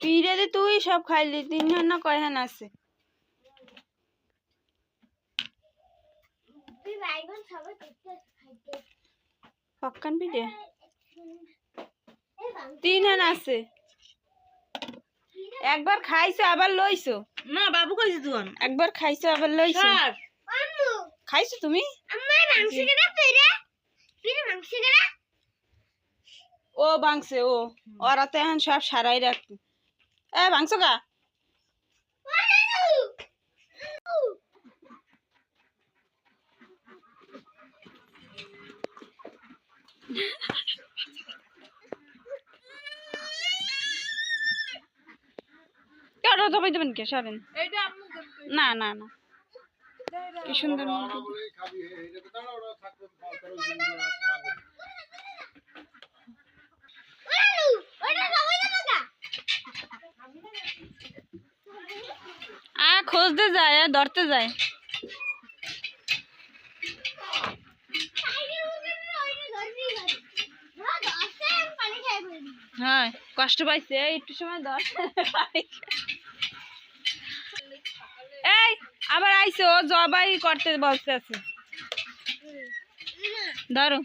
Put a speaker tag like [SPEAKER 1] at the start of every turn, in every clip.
[SPEAKER 1] পিড়ে দি তুই সব খাইলি তিনজন না কয়হান আছে? পক্কান তিন হান আছে। একবার খাইছো আবার লইছো?
[SPEAKER 2] না বাবু কইছে তুই
[SPEAKER 1] একবার খাইছো আবার লইছো? খাইছো তুমি?
[SPEAKER 3] আমার মাংস কেডা পেরে। পেরে মাংস কেডা
[SPEAKER 1] ও বাংছে ও। ওরা তো এখন সব সারাই রাখতো। এ বাংছো গা জবাই দেবেন কে সরেন না না না কি সুন্দর মুরগি।
[SPEAKER 3] ওটা সবাই যাব গা
[SPEAKER 1] যায় ধরতে যায়
[SPEAKER 3] পানি খাই ফেলবি
[SPEAKER 1] হ্যাঁ কষ্ট পাইছে একটু সময় ধর এই, আবার আইছে ও জবাই করতে বলতে আছে। ধরো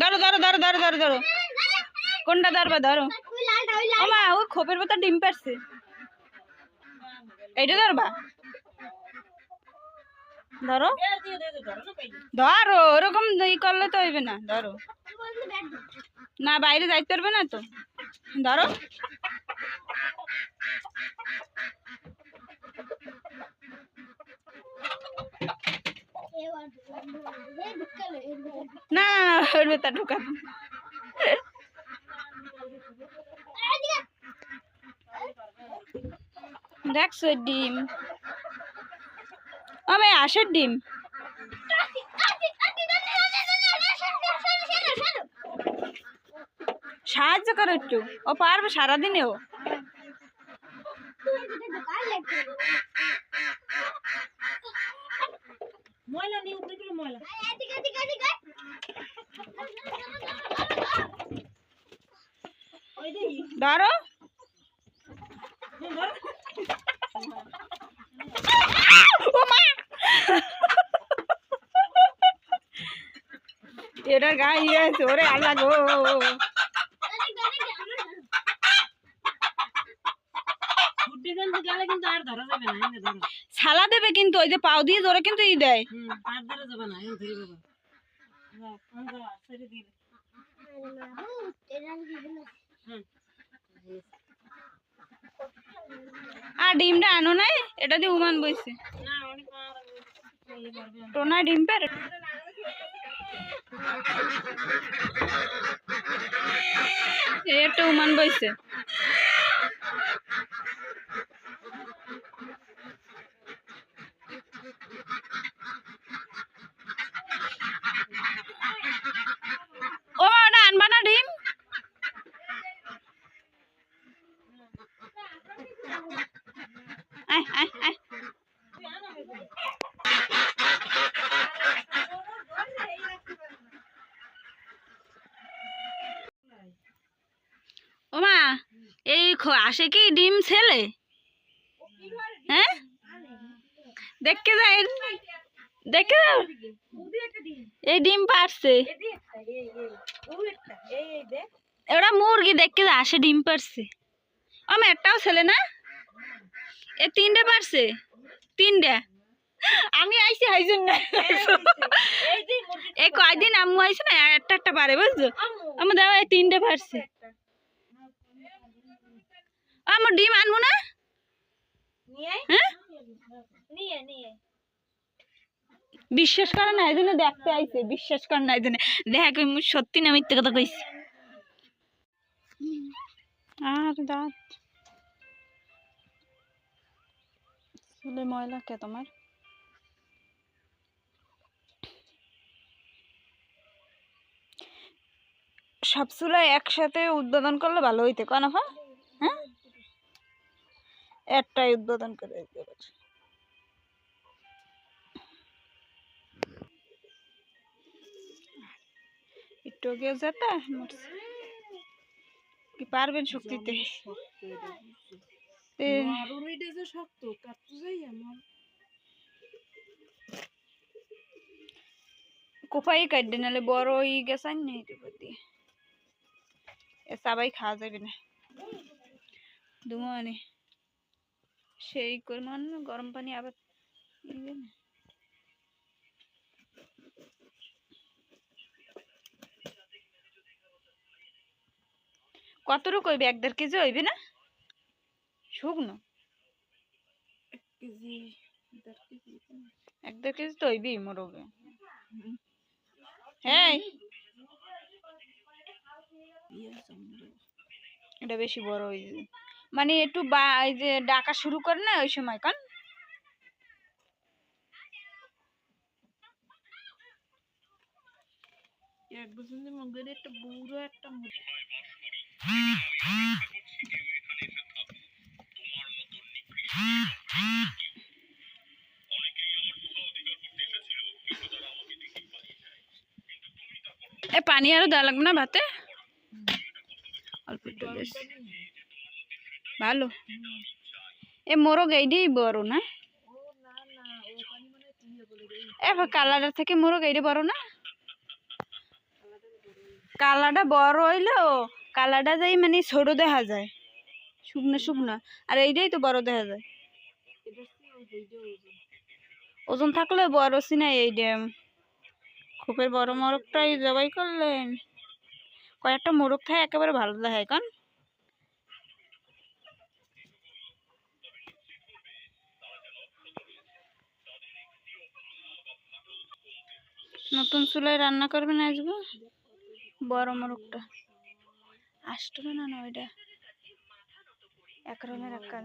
[SPEAKER 1] ধরো। ধরো ধরো ধরো ধরো ধরো। কোনটা ধরবা, ধরো।
[SPEAKER 3] ওই
[SPEAKER 1] ও খোপের মতো ডিম পারছে এইটা ধরবা? ধরো। ধরো, ওরকম ই করলে তো হইবে না, ধরো। না, বাইরে যাইতে পারবে না তো। ধরো। না না ওর দেখছ ডিম। ও ভাই আশের ডিম। সাহায্য করো একটু। ও পারবে
[SPEAKER 2] ময়লা
[SPEAKER 1] ধরো
[SPEAKER 2] ধর।
[SPEAKER 1] এটার গায়ে ইয়ে আছে, ওরে আল্লাহ গো। ছালা দেবে কিন্তু, ওই যে পাও দিয়ে ধরে কিন্তু ই দেয়।
[SPEAKER 2] আর
[SPEAKER 1] ডিমটা আনো নাই, এটা দিয়ে উমান বইছে
[SPEAKER 2] না অনেক আর ইয়ে করবে না।
[SPEAKER 1] টোনা ডিম এই একটা উমান বইছে। ও মা না ডিম? আয় আয় আয়। ওমা, এই আসে কি ডিম ছেলে? হ্যাঁ? দেখতে যায় দেখে যাও। এই ডিম পারছে। ওরা মুরগি, দেখতে যায় আসে ডিম পারছে। আমার একটাও ছেলে না? এ তিনটে পারছে? তিনটে? আমি আইছি হাইজন না এই কয়দিন আম্মু আইছে না? একটা একটা পারে, বুঝছ? আমার দাও এই তিনটে পারছে। আমার ডিম আনব না? হ্যাঁ? বিশ্বাস করে না এই জন্য দেখতে আইছে বিশ্বাস করে না এই জন্য দেখ আমি সত্যি না মিথ্যে কথা কইছি? আর দাঁত। চুলে ময়লা কে তোমার? সব চুলা একসাথে উদ্বোধন করলে ভালো হইতে কেন হ্যাঁ একটাই উদ্বোধন করে দিতে পারছি। একটু যেতে মরছে কি পারবেন শক্তিতে? কোপাই কাটবে নাহলে বড় গেছে আর নেই তো এ সবাই খাওয়া যাবে না। দুমানে সেই করে মান গরম পানি আবার কত রকম হইবে? এক দেড় কেজি হইবে না? শুকনো?
[SPEAKER 2] এক দেড় কেজি
[SPEAKER 1] তো হইবেই মোরগে হ্যাঁ
[SPEAKER 2] ইয়ে
[SPEAKER 1] এটা বেশি বড় হয়ে যাবে মানে একটু বা এই যে ডাকা শুরু করে না ওই সময় কান?
[SPEAKER 2] এক একটা বুড়ো একটা
[SPEAKER 1] এ পানি আরও দেওয়া লাগবে না ভাতে? অল্প একটু বেশ? ভালো। এ মোরগ এইটাই বড় না? এ কালারটা থেকে মোরগ এইটা বড় না? কালারটা বড় হইল, কালারটা যাই মানে ছোট দেখা যায়, শুকনো শুকনো। আর এইটাই তো বড় দেখা যায়।
[SPEAKER 2] ওজন
[SPEAKER 1] থাকলে বড় সিনা এই ড্যাম খুপের বড় মোরগটাই জবাই করলেন। কয়েকটা মোরগ থাকে একেবারে ভালো দেখায়, কারণ নতুন চুলায় রান্না করবে করবেন আসব বড় মোরগটা। আসতো না না, ওইটা। এক রঙের
[SPEAKER 2] এখন